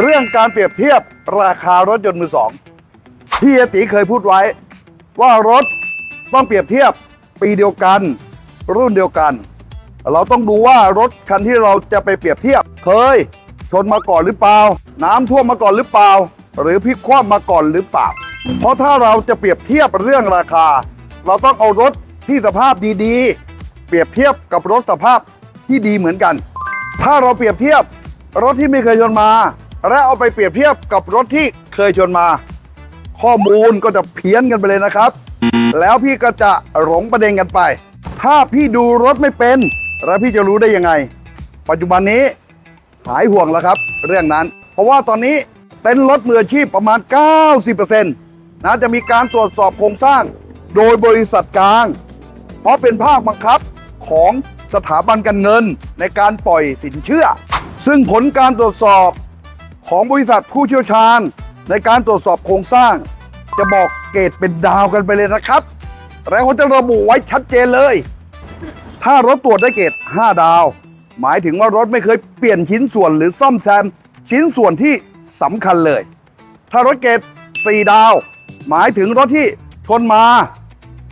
เรื่องการเปรียบเทียบราคารถยนต์มือสองที่เฮียตีเคยพูดไว้ ว่ารถต้องเปรียบเทียบปีเดียวกัน รุ่นเดียวกัน เราต้องดูว่ารถคันที่เราจะไปเปรียบเทียบ เคย ชนมาก่อนหรือเปล่า น้ำท่วมมาก่อนหรือเปล่า หรือพลิกคว่ำมาก่อนหรือเปล่าเพราะถ้าเราจะเปรียบเทียบเรื่องราคา เราต้องเอารถที่สภาพดีๆ เปรียบเทียบกับรถสภาพที่ดีเหมือนกัน ถ้าเราเปรียบเทียบรถที่ไม่เคยชนมา และเอาไปเปรียบเทียบกับรถที่เคยชนมา ข้อมูลก็จะเพี้ยนกันไปเลยนะครับ แล้วพี่ก็จะหลงประเด็นกันไป ถ้าพี่ดูรถไม่เป็น แล้วพี่จะรู้ได้ยังไง ปัจจุบันนี้หายห่วงแล้วครับ เรื่องนั้น เพราะว่าตอนนี้เต็นท์รถมืออาชีพประมาณ 90%นะจะมีการตรวจสอบโครงสร้าง โดยบริษัทกลาง เพราะเป็นภาคบังคับของสถาบันการเงินในการปล่อยสินเชื่อ ซึ่งผลการตรวจสอบ ของบริษัทผู้เชี่ยวชาญ ในการตรวจสอบโครงสร้าง จะบอกเกรดเป็นดาวกันไปเลยนะครับ แล้วเขาจะระบุไว้ชัดเจนเลย ถ้ารถตรวจได้เกรด5 ดาว หมายถึงว่ารถไม่เคยเปลี่ยนชิ้นส่วนหรือซ่อมแซมชิ้นส่วนที่สำคัญเลย ถ้ารถเกรด4 ดาว หมายถึงรถที่ชนมา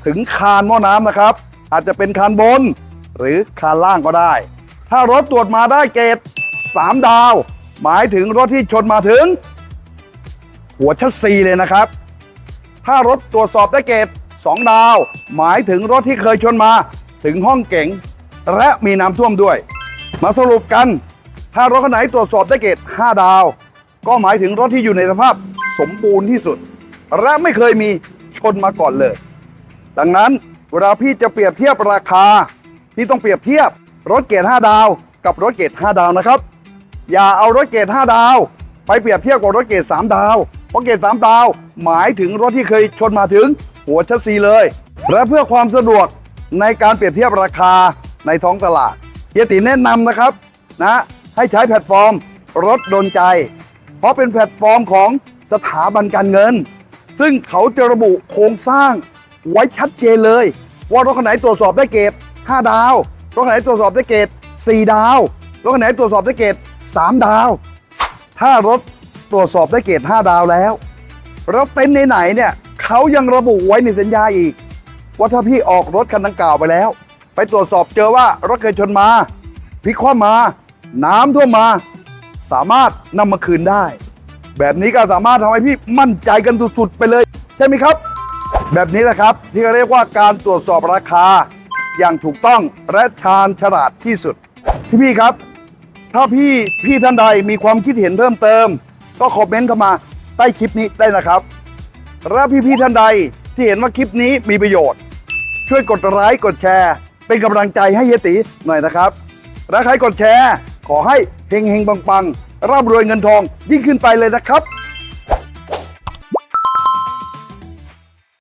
ถึงคานหม้อน้ำนะครับ อาจจะเป็นคานบน หรือคานล่างก็ได้ ถ้ารถตรวจมาได้เกรด3 ดาว หมายถึงรถที่ชนมาถึง หัวชัดซีเลยนะครับ ถ้ารถตรวจสอบได้เกรด2 ดาว หมายถึงรถที่เคยชนมาถึงห้องเก๋งและมีน้ำท่วมด้วย มาสรุปกัน ถ้ารถคันไหนตรวจสอบได้เกรด5 ดาว ก็หมายถึงรถที่อยู่ในสภาพสมบูรณ์ที่สุด และไม่เคยมีชนมาก่อนเลย ดังนั้นเวลาพี่จะเปรียบเทียบราคา พี่ต้องเปรียบเทียบรถเกรด5 ดาว กับรถเกรด5 ดาวนะครับ อย่าเอารถเกรด5ดาว ไปเปรียบเทียบกับรถเกรด3ดาว เพราะเกรด3ดาว หมายถึงรถที่เคยชนมาถึงหัวชัสซีเลย และเพื่อความสะดวกในการเปรียบเทียบราคาในท้องตลาดเฮียติแนะนำนะครับนะให้ใช้แพลตฟอร์มรถโดนใจ เพราะเป็นแพลตฟอร์มของสถาบันการเงิน ซึ่งเขาจะระบุโครงสร้างไว้ชัดเจนเลย ว่ารถคันไหนตรวจสอบได้เกรด5ดาว รถคันไหนตรวจสอบได้เกรด4ดาว รถคันไหนตรวจสอบได้เกรด 3 ดาว ถ้ารถตรวจสอบได้เกรด5 ดาวแล้ว แล้วเต็นท์ไหนๆเนี่ยเขายังระบุไว้ในสัญญาอีก ว่าถ้าพี่ออกรถคันดังกล่าวไปแล้ว ไปตรวจสอบเจอว่ารถเคยชนมาพลิกคว่ำมา น้ำท่วมมา สามารถนำมาคืนได้ แบบนี้ก็สามารถทำให้พี่มั่นใจกันสุดๆไปเลย ใช่ไหมครับ แบบนี้แหละครับที่เรียกว่าการตรวจสอบราคาอย่างถูกต้องและชาญฉลาดที่สุดพี่พี่ๆครับ ถ้าพี่พี่ท่านใดมีความคิดเห็นเพิ่มเติม ก็คอมเมนต์เข้ามาใต้คลิปนี้ได้นะครับและพี่พี่ท่านใดที่เห็นว่าคลิปนี้มีประโยชน์ ช่วยกดไลค์กดแชร์ เป็นกำลังใจให้เฮียติหน่อยนะครับ และใครกดแชร์ ขอให้เฮงเฮงๆปังร่ำรวยเงินทองยิ่งขึ้นไปเลยนะครับ